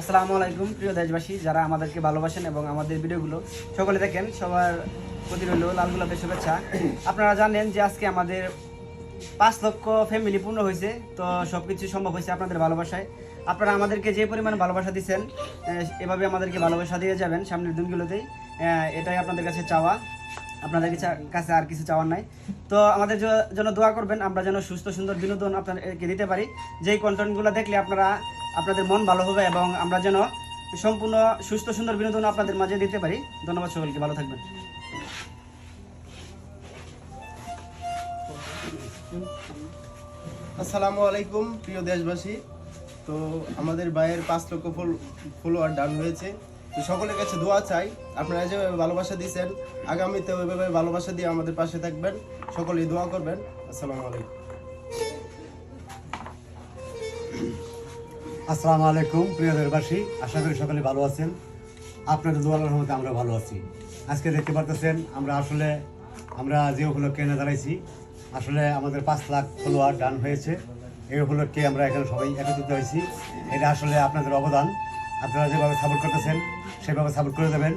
আসসালামু আলাইকুম, প্রিয় দেশবাসী, যারা আমাদেরকে ভালোবাসেন এবং আমাদের ভিডিওগুলো সকলে দেখেন, সবার প্রতি রইল লাল শুভেচ্ছা। আপনারা জানেন যে আজকে আমাদের পাঁচ লক্ষ ফ্যামিলি পূর্ণ হয়েছে, তো সব কিছু সম্ভব হয়েছে আপনাদের ভালোবাসায়। আপনারা আমাদেরকে যে পরিমাণ ভালোবাসা দিচ্ছেন এভাবে আমাদেরকে ভালোবাসা দিয়ে যাবেন সামনের দিনগুলোতেই। এটাই আপনাদের কাছে চাওয়া। আপনাদের কাছে- আর কিছু চাওয়ার নাই। তো আমাদের জন্য দোয়া করবেন, আমরা যেন সুস্থ, সুন্দর বিনোদন আপনাদেরকে দিতে পারি। যেই কন্টেন্টগুলো দেখলে আপনারা আপনাদের মন ভালো হবে এবং আমরা যেন সম্পূর্ণ সুস্থ, সুন্দর বিনোদন আপনাদের মাঝে দিতে পারি। ধন্যবাদ সকলকে, ভালো থাকবেন। আসসালামু আলাইকুম, প্রিয় দেশবাসী। তো আমাদের ভাইয়ের পাঁচ লক্ষ ফলোয়ার ডান হয়েছে। তো সকলের কাছে দোয়া চাই। আপনারা যেভাবে ভালোবাসা দিয়েছেন আগামীতে ওইভাবে ভালোবাসা দিয়ে আমাদের পাশে থাকবেন। সকলেই দোয়া করবেন। আসসালামু আলাইকুম। আসসালামু আলাইকুম, প্রিয় দেশবাসী। আশা করি সকলে ভালো আছেন। আপনাদের দোয়ার রহমতে আমরা ভালো আছি। আজকে দেখতে পারতেছেন, আমরা আসলে, আমরা যে উপলক্ষে এনে দাঁড়াইছি, আসলে আমাদের পাঁচ লাখ ফলোয়ার ডান হয়েছে। এই উপলক্ষে আমরা এখানে সবাই একত্রিত হয়েছি। এটা আসলে আপনাদের অবদান। আপনারা যেভাবে সাপোর্ট করতেছেন সেভাবে সাপোর্ট করে দেবেন।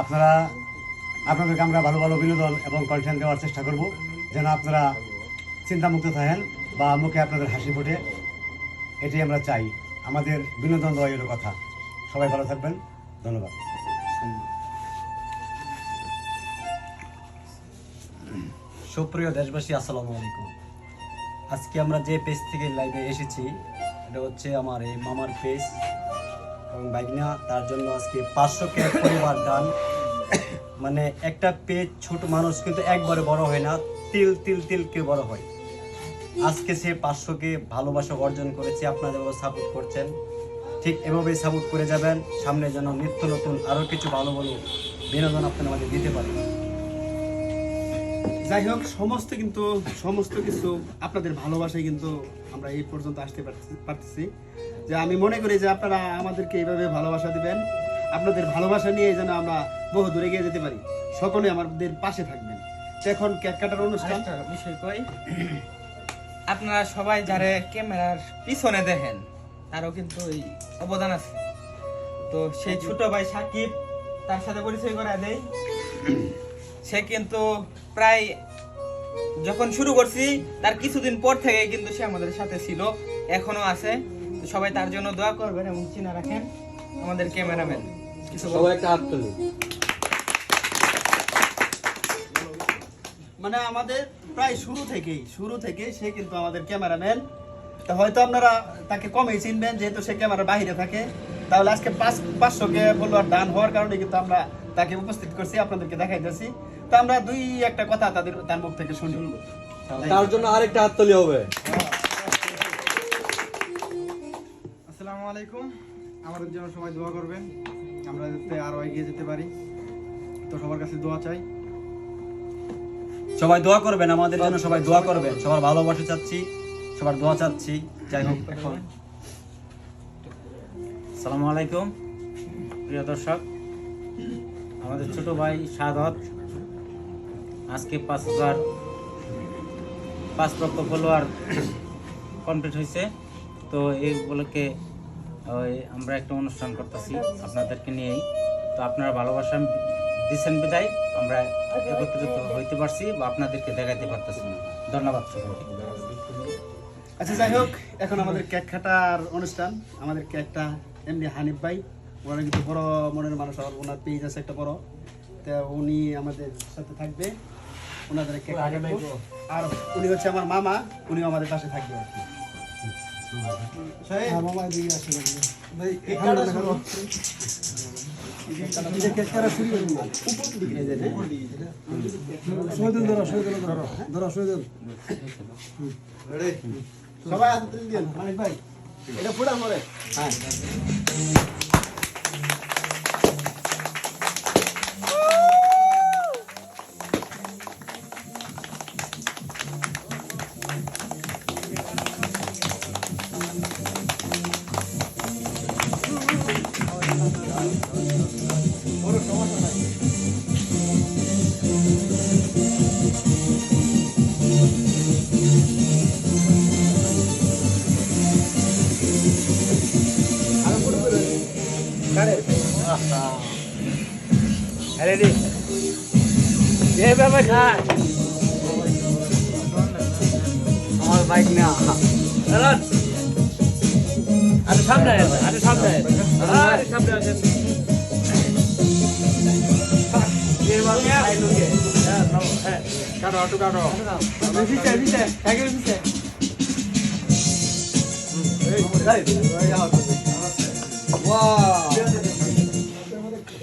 আপনারা, আপনাদেরকে আমরা ভালো ভালো বিনোদন এবং কন্টেন্ট দেওয়ার চেষ্টা করব। যেন আপনারা চিন্তামুক্ত থাকেন বা মুখে আপনাদের হাসি ফোটে, এটাই আমরা চাই। আমাদের বিনোদন দেওয়া কথা। সবাই ভালো থাকবেন। ধন্যবাদ। সুপ্রিয় দেশবাসী, আসসালামু আলাইকুম। আজকে আমরা যে পেজ থেকে লাইভে এসেছি, এটা হচ্ছে আমার এই মামার পেজ এবং বাইকনা তার জন্য আজকে পাঁচশো কে পরিবার দান। মানে একটা পেজ ছোট মানুষ কিন্তু একবারে বড় হয় না, তিল তিল তিল কে বড় হয়। আজকে সে পাঁচশোকে ভালোবাসা অর্জন করেছে আপনারা সাপোর্ট করছেন। ঠিক এভাবেই সাপোর্ট করে যাবেন, সামনে যেন নিত্য নতুন আরও কিছু ভালো ভালো বিনোদন আপনারা আমাদের দিতে পারেন। যাই হোক, সমস্ত কিন্তু, সমস্ত কিছু আপনাদের ভালোবাসায় কিন্তু আমরা এই পর্যন্ত আসতে পারতেছি। যে আমি মনে করি যে আপনারা আমাদেরকে এইভাবে ভালোবাসা দিবেন। আপনাদের ভালোবাসা নিয়ে যেন আমরা বহু দূরে গিয়ে যেতে পারি। সকলে আমাদের পাশে থাকবেন। এখন কেক কাটার অনুষ্ঠান। বিষয় কই? আপনারা সবাই যারা ক্যামেরার পিছনে দেখেন, তারও কিন্তু এই অবদান আছে। তো সেই ছোট ভাই সাকিব, তার সাথে পরিচয় করা দেই। সে কিন্তু প্রায় যখন শুরু করছি, তার কিছুদিন পর থেকে কিন্তু সে আমাদের সাথে ছিল, এখনও আছে। সবাই তার জন্য দোয়া করবেন এবং চিনা রাখেন আমাদের ক্যামেরাম্যান। কিছু? মানে আমাদের প্রায় শুরু থেকেই শুরু থেকে সে কিন্তু আমাদের ক্যামেরাম্যান। তো হয়তো আপনারা তাকে কমই চিনবেন যেহেতু সে ক্যামেরার বাইরে থাকে। তাহলে আজকে পাঁচ পাঁচশোকে ফলোয়ার ডান হওয়ার কারণে কিন্তু আমরা তাকে উপস্থিত করছি আপনাদেরকে দেখাইতেছি। তো আমরা দুই একটা কথা তাদের তার মুখ থেকে শুনি। তার জন্য আরেকটা হাততালি হবে। আসসালামু আলাইকুম। আমাদের জন্য সবাই দোয়া করবেন। আমরা যাতে আরও এগিয়ে যেতে পারি। তো সবার কাছে দোয়া চাই। সবাই দোয়া করবেন, আমাদের জন্য সবাই দোয়া করবেন। সবার ভালোবাসা চাচ্ছি, সবার দোয়া চাচ্ছি। যাই হোক সালামু আলাইকুম, প্রিয় দর্শক। আমাদের ছোট ভাই সাদত আজকে পাঁচ হাজার পাঁচ লক্ষ ফলোয়ার কমপ্লিট হয়েছে তো এই উপলক্ষে আমরা একটা অনুষ্ঠান করতেছি আপনাদেরকে নিয়েই। তো আপনারা ভালোবাসা দিচ্ছেন বিদায় আমরা একত্রিত হইতে পারছি বা আপনাদেরকে দেখাইতে পারতেছি ধন্যবাদ সকলকে। আচ্ছা যাই হোক এখন আমাদের কেক খাটার অনুষ্ঠান। আমাদের কেকটা এমনি হানিফ ভাই ওনার কিন্তু বড় মনের মানুষ আর ওনার পেজ আছে একটা বড়। তো উনি আমাদের সাথে থাকবে। ওনাদের কেক। আর উনি হচ্ছে আমার মামা উনিও আমাদের পাশে থাকবে আর কি। সবাই হাতে দিন ভাই এটা পুরা মরে হ্যাঁ। রেডি এভাবে খায় আমার বাইক না আরে সামনে আরে সামনে আরে সামনে আসেন কাটো কাটো পিছে পিছে একের পিছে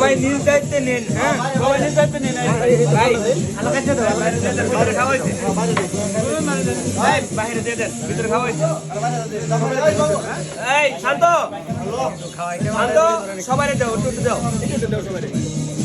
সবাই নিজ দায়িত্বে নিন হ্যাঁ? সবাই নিজ দায়িত্বে নিন ভাই। আলো কাছে দাও ভিতরে খাওয়াইছে ভাই, বাইরে দিয়ে দেন, ভিতরে শান্ত। শান্ত সবাই দাও দাও। সবাই